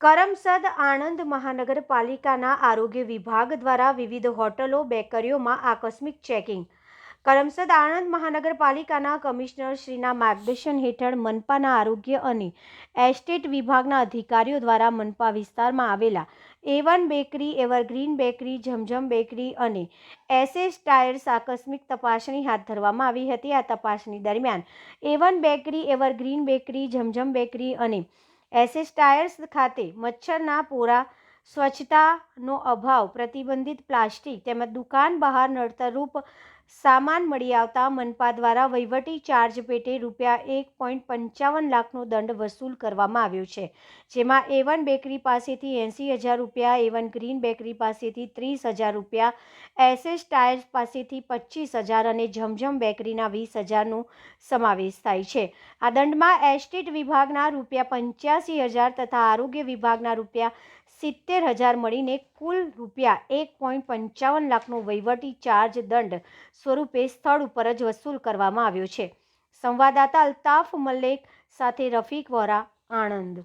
કરમસદ આણંદ મહાનગરપાલિકાના આરોગ્ય વિભાગ દ્વારા વિવિધ હોટલો, બેકરીઓમાં આકસ્મિક ચેકિંગ. કરમસદ આણંદ મહાનગરપાલિકાના કમિશનર શ્રીના માર્ગદર્શન હેઠળ મનપાના આરોગ્ય અને એસ્ટેટ વિભાગના અધિકારીઓ દ્વારા મનપા વિસ્તારમાં આવેલા Avon one bakery, evergreen bakery, Zamzam bakery અને એસએસ ટાયર્સ આકસ્મિક તપાસણી હાથ ધરવામાં આવી હતી. આ તપાસણી દરમિયાન Avon one bakery, evergreen bakery, Zamzam bakery અને એસએસ ટાયર્સ ખાતે મચ્છરના પોરા સ્વચ્છતાનો અભાવ પ્રતિબંધિત પ્લાસ્ટિક તેમજ દુકાન બહાર નડતરરૂપ સામાન મળી આવતા મનપા દ્વારા વહીવટી ચાર્જ પેટે રૂપિયા એક પોઈન્ટ પંચાવન લાખનો દંડ વસૂલ કરવામાં આવ્યો છે. જેમાં એવન બેકરી પાસેથી એંસી હજાર રૂપિયા એવન ગ્રીન બેકરી પાસેથી ત્રીસ હજાર રૂપિયા એસએસ ટાયર્સ પાસેથી પચીસ હજાર અને ઝમઝમ બેકરીના વીસ હજારનો સમાવેશ થાય છે. આ દંડમાં એસ્ટેટ વિભાગના રૂપિયા પંચ્યાસી હજાર તથા આરોગ્ય વિભાગના રૂપિયા સિત્તેર હજાર મળીને કુલ રૂપિયા એક પોઈન્ટ પંચાવન લાખનો વહીવટી ચાર્જ દંડ સ્વરૂપે સ્થળ ઉપર જ વસૂલ કરવામાં આવ્યો છે. સંવાદદાતા અલ્તાફ મલેક સાથે રફીક વોરા, આણંદ.